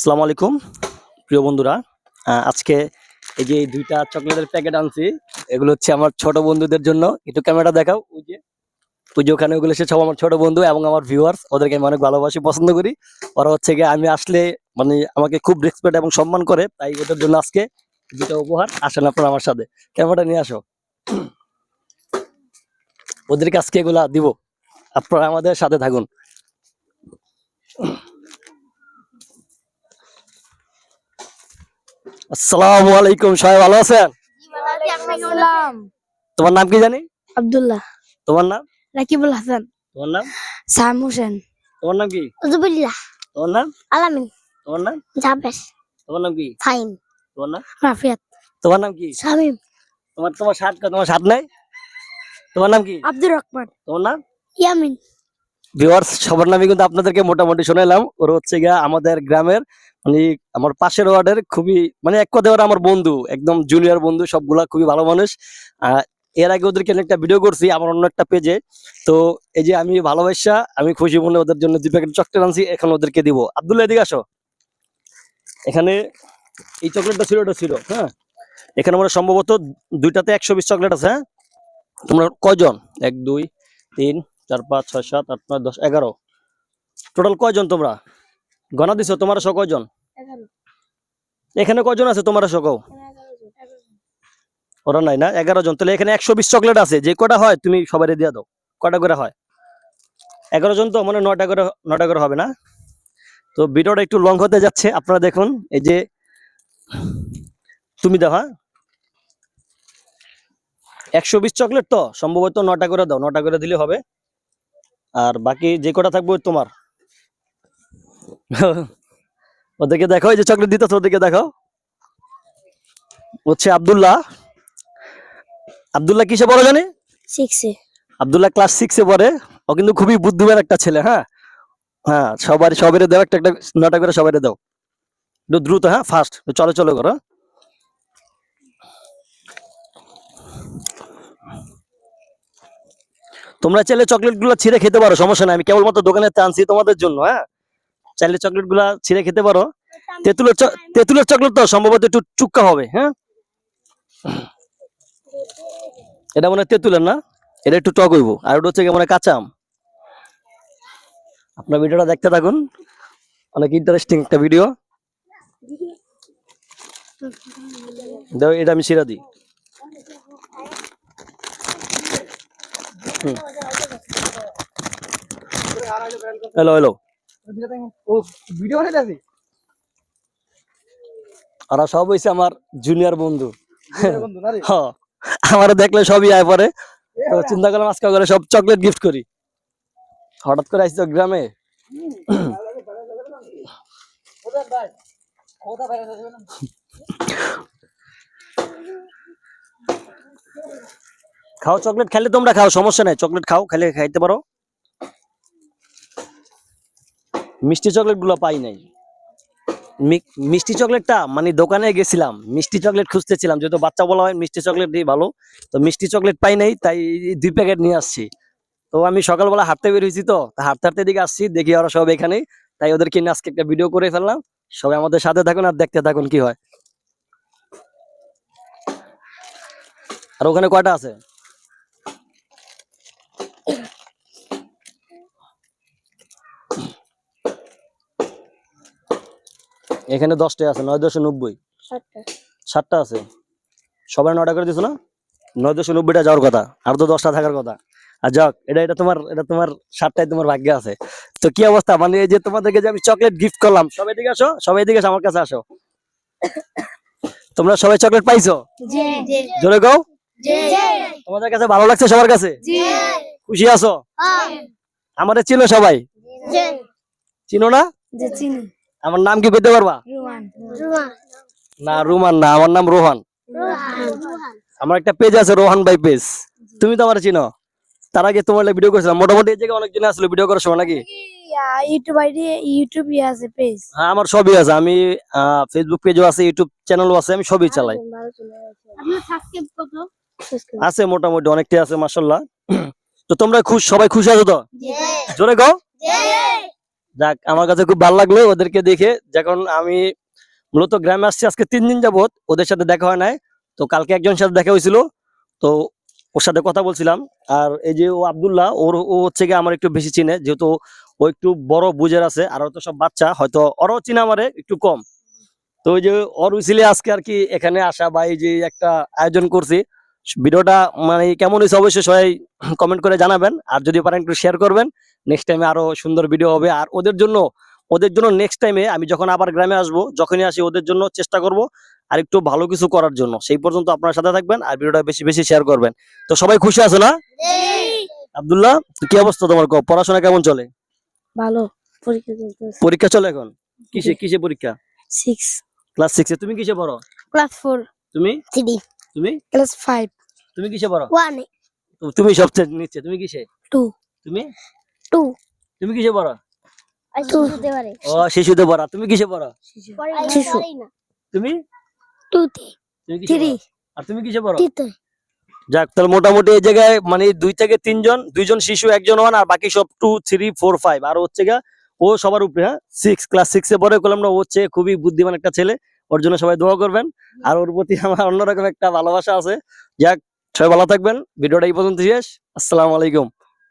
আসসালামু আলাইকুম, প্রিয় বন্ধুরা। আজকে এই যে দুইটা চকলেটের প্যাকেট আনছি, এগুলো হচ্ছে আমার ছোট বন্ধুদের জন্য। একটু ক্যামেরা দেখাও, ওই যে ওই যে ওখানে ওগুলো, সে সব আমার ছোট বন্ধু এবং আমার ভিউয়ার্স ওদেরকে আমি অনেক ভালোবাসি, পছন্দ করি। ওরা হচ্ছে গিয়ে আমি আসলে মানে আমাকে খুব রেসপেক্ট এবং সম্মান করে, তাই ওদের জন্য আজকে দুটো উপহার। আসেন আপনারা আমার সাথে। ক্যামেরাটা নিয়ে আসো। ওদেরকে আজকে এগুলা দিব। আপনারা আমাদের সাথে থাকুন। আসসালামু আলাইকুম সবাই ভালো আছেন? তোমার নাম কি জানি? আব্দুল্লাহ। তোমার নাম? রাকিবুল হাসান। তোমার নাম? সাম হোসেন। তোমার নাম কি? তোমার নাম? আলামিন। তোমার নাম? তোমার নাম কি? ফাইন তোমার নাম? রাফিয়াত। তোমার নাম কি? শামিম। তোমার তোমার শার্ট তোমার শার্ট নাই? তোমার নাম কি? আব্দুর রহমান। তোমার নাম? ইয়ামিন। ভিউয়ার্স সবার নামই কিন্তু আপনাদেরকে মোটামুটি শোনালাম ওর হচ্ছে গিয়া আমাদের গ্রামের মানে আমার পাশের ওয়ার্ডের খুবই মানে এক কথা ওরা আমার বন্ধু, একদম জুনিয়র বন্ধু, সবগুলা খুবই ভালো মানুষ। এর আগে ওদেরকে একটা ভিডিও করছি, আমার অন্য একটা পেজে তো এই যে আমি ভালোবাসা, আমি খুশি মনে ওদের জন্য দুই প্যাকেট চকলেট আনছি, এখন ওদেরকে দিব। আব্দুল্লাহ, এদিকে আসো। এখানে এই চকলেটটা ছিল, এটা ছিল হ্যাঁ? এখানে আমরা সম্ভবত দুইটাতে একশো বিশ চকলেট আছে হ্যাঁ? তোমরা কয়জন? এক, দুই, তিন চার পাঁচ ছয় সাত আট নয় দশ এগারো। টোটাল কয়জন তোমরা? গণা দিছো তোমরা সব কয়জন? এখানে কয়জন আছে তোমরা সব ওরা নাই না? এগারো জন। তাহলে এখানে একশো বিশ চকলেট আছে। যে কটা হয় তুমি সবাই দিয়ে দাও। কটা করে হয়? এগারো জন তো মানে নয়টা করে নয়টা করে হবে না? তো ভিডিওটা একটু লং হতে যাচ্ছে। আপনারা দেখুন এই যে তুমি দাও হ্যাঁ? একশো বিশ চকলেট তো? সম্ভবত নটা করে দাও। নটা করে দিলে হবে। আর বাকি যে কটা থাকবে তোমার। ওদেরকে দেখো এই যে চকলেট দিতে ওদেরকে দেখো। হচ্ছে আব্দুল্লাহ। আব্দুল্লাহ কিসে পড়ে জানে? সিক্সে আব্দুল্লাহ ক্লাস সিক্সে পড়ে। ও কিন্তু খুবই বুদ্ধিমান একটা ছেলে হ্যাঁ? হ্যাঁ সবার সবাই দাও একটা একটা নটা করে সবাই দাও। একটু দ্রুত হ্যাঁ ফাস্ট চলো চলো করো। তোমরা চাইলে চকলেটগুলো ছিঁড়ে খেতে পারো, সমস্যা নাই। আমি কেবলমাত্র দোকানে আনছি তোমাদের জন্য হ্যাঁ? চাইলে চকলেটগুলা ছিঁড়ে খেতে পারো। তেঁতুলের তেঁতুলের চকলেট তো সম্ভবত একটু চুক্কা হবে হ্যাঁ? এটা মনে তেঁতুলের না? এটা একটু টক হইব। আর ওটা হচ্ছে মানে কাঁচা আম। আপনার ভিডিওটা দেখতে থাকুন। অনেক ইন্টারেস্টিং একটা ভিডিও দাও, এটা আমি শিরা দিই। হ্যালো হ্যালো ওরা সব হয়েছে আমার জুনিয়র বন্ধু। আমার দেখলে সবই আয় পরে। চিন্তা করলাম আজকে করে সব চকলেট গিফট করি। হঠাৎ করে আসছি গ্রামে। কোথায় খাও চকলেট, খেলে তোমরা খাও, সমস্যা নাই। চকলেট খাও, খেলে খাইতে পারো। মিষ্টি চকলেটগুলো পাই নাই। মিষ্টি চকলেটটা মানে দোকানে গেছিলাম, মিষ্টি চকলেট খুঁজতেছিলাম, যেহেতু বাচ্চা বলা হয়, মিষ্টি চকলেট দিয়ে ভালো। তো মিষ্টি চকলেট পাই নাই, তাই দুই প্যাকেট নিয়ে আসছি। তো আমি সকালবেলা হাঁটতে বের হয়েছি তা হাঁটতে হাঁটতে দিকে আসছি, দেখি ওরা সব এখানে। তাই ওদেরকে নিয়ে আজকে একটা ভিডিও করে ফেললাম। সবাই আমাদের সাথে থাকুন আর দেখতে থাকুন কি হয়। আর ওখানে কয়টা আছে? এখানে দশটা আছে নয় দশশো নব্বই। সাতটা আছে। সবাই নটা করে দিছো না? নয় দশশো নব্বইটা যাওয়ার কথা আর তো দশটা থাকার কথা। আর যাক এটা এটা তোমার এটা তোমার সাতটায় তোমার ভাগ্যে আছে। তো কি অবস্থা? মানে এই যে তোমাদেরকে যে আমি চকলেট গিফট করলাম সবাই দিকে আসো সবাই দিকে আমার কাছে আসো। তোমরা সবাই চকলেট পাইছো? জোরে গাও তোমাদের কাছে ভালো লাগছে সবার কাছে? খুশি আছো? আমাদের চিনো সবাই? চিনো না? চিনি। আমার নাম কি পেতে পারবা? না রুমান না আমার নাম রোহান। আমার একটা পেজ আছে রোহান ভাই পেজ তুমি তো আমার চিনো। তার আগে তোমার ভিডিও করেছিলাম। মোটামুটি এই জায়গায় অনেকজন আসলে ভিডিও করার সময় নাকি? ইউটিউব আইডি ইউটিউব আছে পেজ হ্যাঁ আমার সবই আছে। আমি ফেসবুক পেজও আছে ইউটিউব চ্যানেলও আছে আমি সবই চালাই। সাবস্ক্রাইব কত? আছে মোটামুটি অনেকটাই আছে তো তোমরা খুশ সবাই খুশি আছো তো? জোরে গো। যাক, আমার কাছে খুব ভালো লাগল ওদেরকে দেখে। যখন আমি মূলত গ্রামে আসছি, আজকে তিন দিন যাবত ওদের সাথে দেখা হয় নাই। তো কালকে একজনের সাথে দেখা হয়েছিল। তো ওর সাথে কথা বলছিলাম। আর এই যে ও আব্দুল্লাহ, ওর, ও হচ্ছে গিয়ে আমার একটু বেশি চিনে। যেহেতু ও একটু বড় বুঝের আছে, আর তো সব বাচ্চা, হয়তো ওরও চিনে আমারে একটু কম। তো ওই যে ওর উচিলে আজকে আর কি এখানে আসা বা এই যে একটা আয়োজন করছি ভিডিওটা মানে কেমন হয়েছে অবশ্যই সবাই কমেন্ট করে জানাবেন। আর যদি পারেন একটু শেয়ার করবেন। নেক্সট টাইমে আরও সুন্দর ভিডিও হবে। আর ওদের জন্য ওদের জন্য নেক্সট টাইমে আমি যখন আবার গ্রামে আসব যখনই আসি ওদের জন্য চেষ্টা করব আর একটু ভালো কিছু করার জন্য। সেই পর্যন্ত আপনার সাথে থাকবেন আর ভিডিওটা বেশি বেশি শেয়ার করবেন। তো সবাই খুশি আছে না? আব্দুল্লাহ কি অবস্থা তোমার? পড়াশোনা কেমন চলে? ভালো পরীক্ষা চলে এখন? কিসে কিসে পরীক্ষা? সিক্স ক্লাস সিক্সে তুমি কিসে পড়ো? ক্লাস ফোর তুমি? থ্রি তুমি? ক্লাস ফাইভ তুমি কিসে পড়ো? ওয়ান তো তুমি সবচেয়ে নিচ্ছে তুমি কিসে? টু তুমি? টু তুমি কিসে পড়ো? ও শিশুতে পড়া। তুমি কিসে পড়ো? শিশু। তুমি? টুতে তুমি কিসে আর তুমি কিসে পড়ো? যাক তাহলে মোটামুটি এই জায়গায় মানে দুই থেকে তিনজন দুইজন শিশু একজন ওয়ান আর বাকি সব টু থ্রি ফোর ফাইভ আর হচ্ছে গা ও সবার উপরে হ্যাঁ? সিক্স ক্লাস সিক্স এ পরে করলাম না ও হচ্ছে খুবই বুদ্ধিমান একটা ছেলে। ওর জন্য সবাই দোয়া করবেন। আর ওর প্রতি আমার অন্যরকম একটা ভালোবাসা আছে। যাক, সবাই ভালো থাকবেন। ভিডিওটা এই পর্যন্ত শেষ। আসসালামু আলাইকুম।